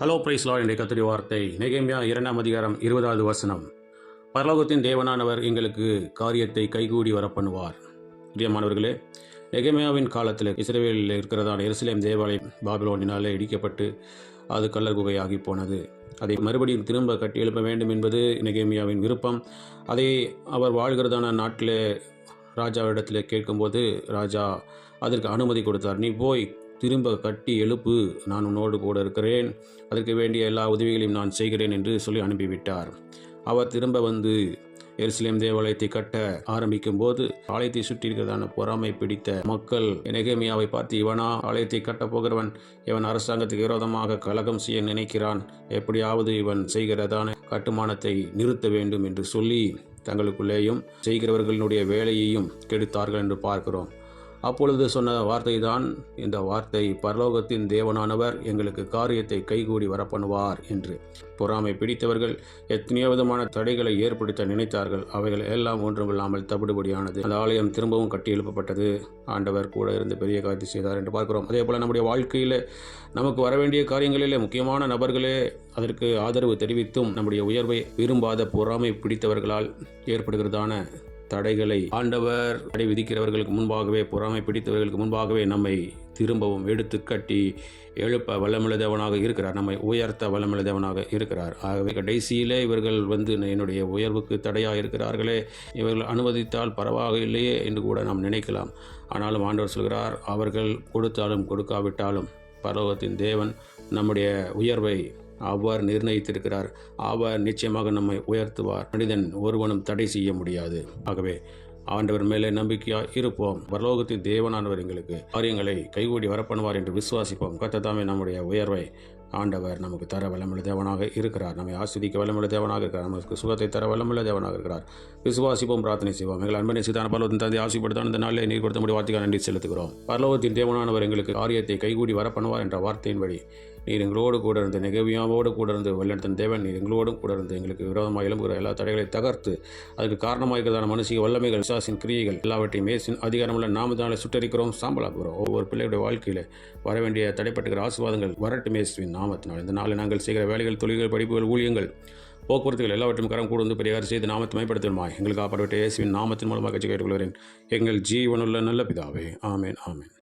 Hello price லா என்ற கத்திரி வார்த்தை. நெகேமியா இரண்டாம் அதிகாரம் இருபதாவது வசனம். பரலோகத்தின் தேவனானவர் எங்களுக்கு காரியத்தை கைகூடி வர பண்ணுவார் பிரியமானவர்களே நெகேமியாவின் காலத்தில் இஸ்ரேலில் இருக்கிறதான எருசலேம் தேவாலயம் பாபிலோனினாலே இடிக்கப்பட்டு அது கல்லர் குகையாகி போனது. அதை மறுபடியும் திரும்ப கட்டி எழுப்ப வேண்டும் என்பது நெகேமியாவின் விருப்பம். அதை அவர் வாழ்கிறதான நாட்டில் ராஜாவிடத்தில் கேட்கும்போது ராஜா அதற்கு அனுமதி கொடுத்தார். நீ போய் திரும்ப கட்டி எழுப்பு நான் உன்னோடு கூட இருக்கிறேன். அதற்கு வேண்டிய எல்லா உதவிகளையும் நான் செய்கிறேன் என்று சொல்லி அனுப்பிவிட்டார். அவர் திரும்ப வந்து எருசலேம் தேவாலயத்தை கட்ட ஆரம்பிக்கும் போது ஆலயத்தை சுற்றியிருக்கிறதான பொறாமை பிடித்த மக்கள் நெகமியாவை பார்த்து இவனா ஆலயத்தை கட்டப் போகிறவன் இவன் அரசாங்கத்துக்கு விரோதமாக கலகம் செய்ய நினைக்கிறான். எப்படியாவது இவன் செய்கிறதான கட்டுமானத்தை நிறுத்த வேண்டும் என்று சொல்லி தங்களுக்குள்ளேயும் செய்கிறவர்களினுடைய வேலையையும் கெடுத்தார்கள் என்று பார்க்கிறோம். அப்பொழுது சொன்ன வார்த்தை தான் இந்த வார்த்தை பரலோகத்தின் தேவனானவர் எங்களுக்கு காரியத்தை கைகூடி வரப்பண்ணுவார் என்று. பொறாமை பிடித்தவர்கள் எத்தனையோ விதமான தடைகளை ஏற்படுத்த நினைத்தார்கள். அவைகள் எல்லாம் ஒன்றுமில்லாமல் தவிடுபடியானது. அந்த ஆலயம் திரும்பவும் கட்டி எழுப்பப்பட்டது. ஆண்டவர் கூட இருந்து பெரிய காரியத்தை செய்தார் என்று பார்க்கிறோம். அதே போல் நம்முடைய வாழ்க்கையில் நமக்கு வர வேண்டிய காரியங்களிலே முக்கியமான நபர்களே அதற்கு ஆதரவு தெரிவித்தும் நம்முடைய உயர்வை விரும்பாத பொறாமை பிடித்தவர்களால் ஏற்படுகிறதான தடைகளை ஆண்டவர் தடை விதிக்கிறவர்களுக்கு முன்பாகவே பொறாமை பிடித்தவர்களுக்கு முன்பாகவே நம்மை திரும்பவும் எடுத்து கட்டி எழுப்ப வல்லமிழ தேவனாக இருக்கிறார். நம்மை உயர்த்த வல்லமிழ தேவனாக இருக்கிறார். ஆகவே கடைசியிலே இவர்கள் வந்து என்னுடைய உயர்வுக்கு தடையாக இருக்கிறார்களே. இவர்கள் அனுமதித்தால் பரவாக இல்லையே என்று கூட நாம் நினைக்கலாம். ஆனாலும் ஆண்டவர் சொல்கிறார் அவர்கள் கொடுத்தாலும் கொடுக்காவிட்டாலும் பரலோகத்தின் தேவன் நம்முடைய உயர்வை அவ்வாறு நிர்ணயித்திருக்கிறார். அவர் நிச்சயமாக நம்மை உயர்த்துவார். மனிதன் ஒருவனும் தடை செய்ய முடியாது. ஆகவே ஆண்டவர் மேலே நம்பிக்கையாக இருப்போம். பரலோகத்தின் தேவனானவர் எங்களுக்கு காரியங்களை கைகூடி வரப்பண்ணுவார் என்று விசுவாசிப்போம். கத்ததாமே நம்முடைய உயர்வை ஆண்டவர் நமக்கு தர வல்லமுள்ள தேவனாக இருக்கிறார். நம்மை ஆஸ்வதிக்க வல்லமுள்ள தேவனாக இருக்கிறார். நமக்கு சுகத்தை தர வல்லமுள்ள தேவனாக இருக்கிறார். விசுவாசிப்போம் பிரார்த்தனை செய்வோம். எங்கள் அன்பனை சிதான பரலோகத்தின் தந்தை ஆசைப்படுத்தான் இந்த நாளில் நீர் கொடுத்த முடிய வார்த்தைக்கு நன்றி செலுத்துகிறோம். பரலோகத்தின் தேவனானவர் எங்களுக்கு காரியத்தை கைகூடி வரப்பண்ணுவார் என்ற வார்த்தையின்படி நீர் எங்களோடு கூட இருந்து நெகவியாவோடு கூட இருந்து வல்லெடுத்தன் தேவன் நீர் எங்களோடும் கூட இருந்து எங்களுக்கு விரோதமாக எழும்புகிற எல்லா தடைகளை தகர்த்து அதுக்கு காரணமாக இருக்கிறதான மனுஷிக வல்லமைகள் விசாசின் கிரியைகள் எல்லாவற்றையும் மேசின் அதிகாரமுள்ள நாமத்தினால சுட்டரிக்கிறோம் சாம்பலாக்குகிறோம். ஒவ்வொரு பிள்ளையுடைய வாழ்க்கையில் வர வேண்டிய தடைப்பட்டுகிற ஆசீர்வாதங்கள் வரட்டு மேசுவின் நாமத்தினால். இந்த நாளில் நாங்கள் செய்கிற வேலைகள் தொழில்கள் படிப்புகள் ஊழியங்கள் போக்குவரத்துகள் எல்லாவற்றையும் கரம் கூட வந்து பெரியார் செய்து நாமத்தை மேம்படுத்தணுமா எங்களுக்கு ஆப்படப்பட்ட இயேசுவின் நாமத்தின் மூலமாக கட்சி கேட்டுக்கொள்கிறேன். எங்கள் ஜீவனுள்ள நல்ல பிதாவே. ஆமேன் ஆமேன்.